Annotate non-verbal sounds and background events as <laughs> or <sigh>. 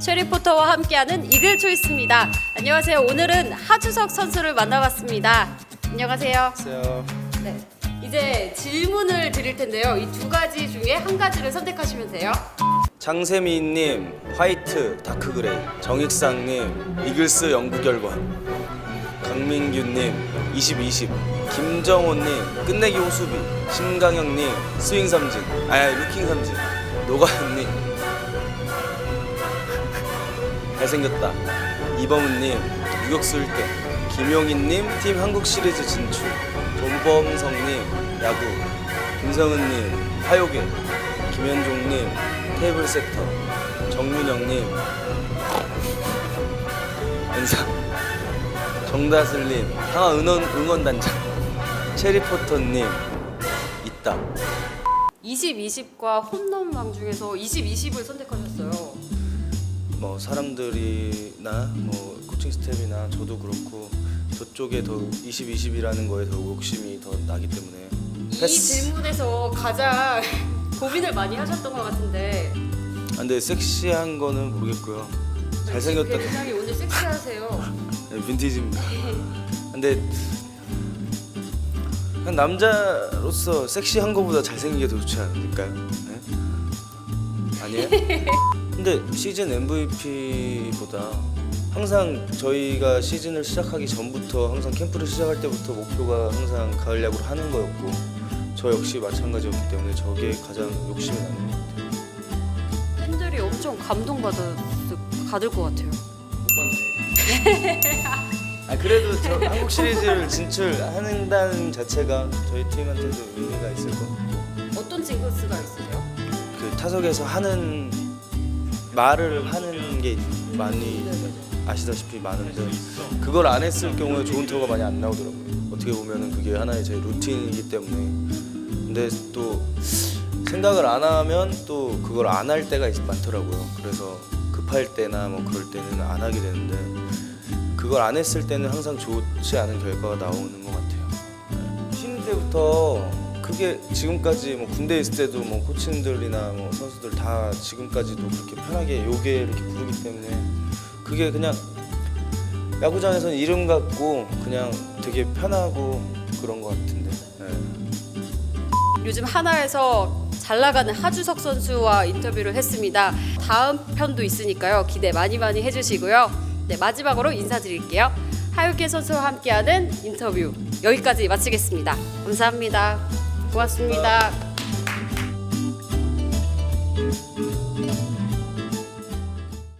최리포터와 함께하는 이글 초이스입니다. 안녕하세요. 오늘은 하주석 선수를 만나봤습니다. 안녕하세요. 안녕하세요. 네. 이제 질문을 드릴 텐데요. 이 두 가지 중에 한 가지를 선택하시면 돼요. 장세미님 화이트 다크그레이 정익상님 이글스 연구 결과 강민규님 2020 김정호님 끝내기 호수비 심강영님 스윙 삼진 아니 루킹 삼진 노가연님 잘생겼다. 이범우님 유격수 1등 김용인님 팀 한국 시리즈 진출. 존범성님 야구. 김성은님 화요계 김현종님 테이블 섹터. 정문영님. 은상 정다슬님 상하 응원, 응원단장. 체리포터님 있다. 20, 20과 홈런왕 중에서 20, 20을 선택하셨어요. 뭐 사람들이나 뭐 코칭 스텝이나 저도 그렇고 저쪽에 더 20, 20이라는 거에 더 욕심이 더 나기 때문에 이 패스. 질문에서 가장 <laughs> 고민을 많이 하셨던 것 같은데 아, 근데 섹시한 거는 모르겠고요 잘생겼다 굉장히 오늘 섹시하세요. 네, 빈티지입니다. 근데 그냥 남자로서 섹시한 거보다 잘생긴 게 더 좋지 않을까요? 네? 아니에요? <laughs> 근데 시즌 MVP보다 항상 저희가 시즌을 시작하기 전부터 항상 캠프를 시작할 때부터 목표가 항상 가을 야구를 하는 거였고 저 역시 마찬가지였기 때문에 저게 가장 욕심이 나는 것 같아요. 팬들이 엄청 감동받을 받을 것 같아요. 아 그래도 저 한국 시리즈를 진출한다는 자체가 저희 팀한테도 의미가 있을 것 같아요. 어떤 징크스가 있으세요? 그 타석에서 하는 말을 하는 게 많이 아시다시피 많은데 그걸 안 했을 경우에 좋은 타구가 많이 안 나오더라고요. 어떻게 보면은 그게 하나의 제 루틴이기 때문에 근데 또 생각을 안 하면 또 그걸 안 할 때가 있- 많더라고요. 그래서 급할 때나 뭐 그럴 때는 안 하게 되는데 그걸 안 했을 때는 항상 좋지 않은 결과가 나오는 것 같아요. 신인 때부터 그게 지금까지 뭐 군대 있을 때도 뭐 코치님들이나 뭐 선수들 다 지금까지도 그렇게 편하게 요게 이렇게 부르기 때문에 그게 그냥 야구장에서는 이름 같고 그냥 되게 편하고 그런 것 같은데. 네. 요즘 하나에서 잘 나가는 하주석 선수와 인터뷰를 했습니다. 다음 편도 있으니까요. 기대 많이 많이 해주시고요. 네, 마지막으로 인사드릴게요. 하유계 선수와 함께하는 인터뷰 여기까지 마치겠습니다. 감사합니다. 고맙습니다.